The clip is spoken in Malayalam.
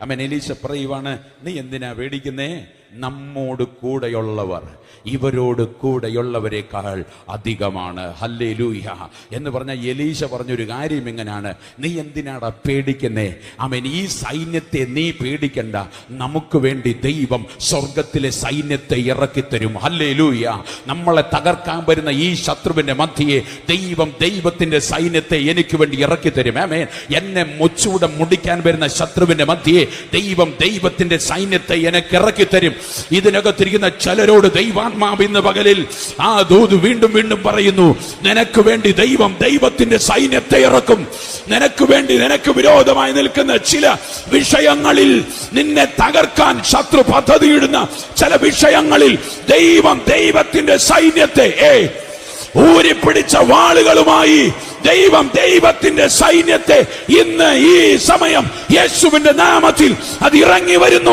അമ്മൻ എലീശ പറയുവാണ് നീ എന്തിനാ പേടിക്കുന്നേ നമ്മോട് കൂടെയുള്ളവർ ഇവരോട് കൂടെയുള്ളവരെക്കാൾ അധികമാണ്. ഹല്ലേ ലൂഹ എന്ന് പറഞ്ഞ എലീശ പറഞ്ഞൊരു കാര്യം ഇങ്ങനെയാണ് നീ എന്തിനാടാ പേടിക്കുന്നേ? അവൻ ഈ സൈന്യത്തെ നീ പേടിക്കണ്ട. നമുക്ക് വേണ്ടി ദൈവം സ്വർഗത്തിലെ സൈന്യത്തെ ഇറക്കിത്തരും. ഹല്ലേ ലൂഹ നമ്മളെ തകർക്കാൻ വരുന്ന ഈ ശത്രുവിന്റെ മധ്യയെ ദൈവം ദൈവത്തിന്റെ സൈന്യത്തെ എനിക്ക് വേണ്ടി ഇറക്കിത്തരും. ആമേൻ. എന്നെ മുച്ചൂടം മുടിക്കാൻ വരുന്ന ശത്രുവിന്റെ മധ്യയെ ദൈവം ദൈവത്തിന്റെ സൈന്യത്തെ എനിക്ക് ഇറക്കിത്തരും. ഇതിനകത്തിരിക്കുന്ന ചിലരോട് ദൈവാത്മാവ് ഇന്ന് പകലിൽ ആ ദൂത് വീണ്ടും വീണ്ടും പറയുന്നു നിനക്ക് വേണ്ടി ദൈവം ദൈവത്തിന്റെ സൈന്യത്തെ ഇറക്കും. നിനക്ക് വേണ്ടി നിനക്ക് വിരോധമായി നിൽക്കുന്ന ചില വിഷയങ്ങളിൽ നിന്നെ തകർക്കാൻ ശത്രു പദ്ധതിയിടുന്ന ചില വിഷയങ്ങളിൽ ദൈവം ദൈവത്തിന്റെ സൈന്യത്തെ ഏ ഊരിപ്പിടിച്ച വാളുകളുമായി ദൈവം ദൈവത്തിന്റെ സൈന്യത്തെ ഇന്ന് ഈ സമയം യേശുവിന്റെ നാമത്തിൽ അത് ഇറങ്ങി വരുന്നു.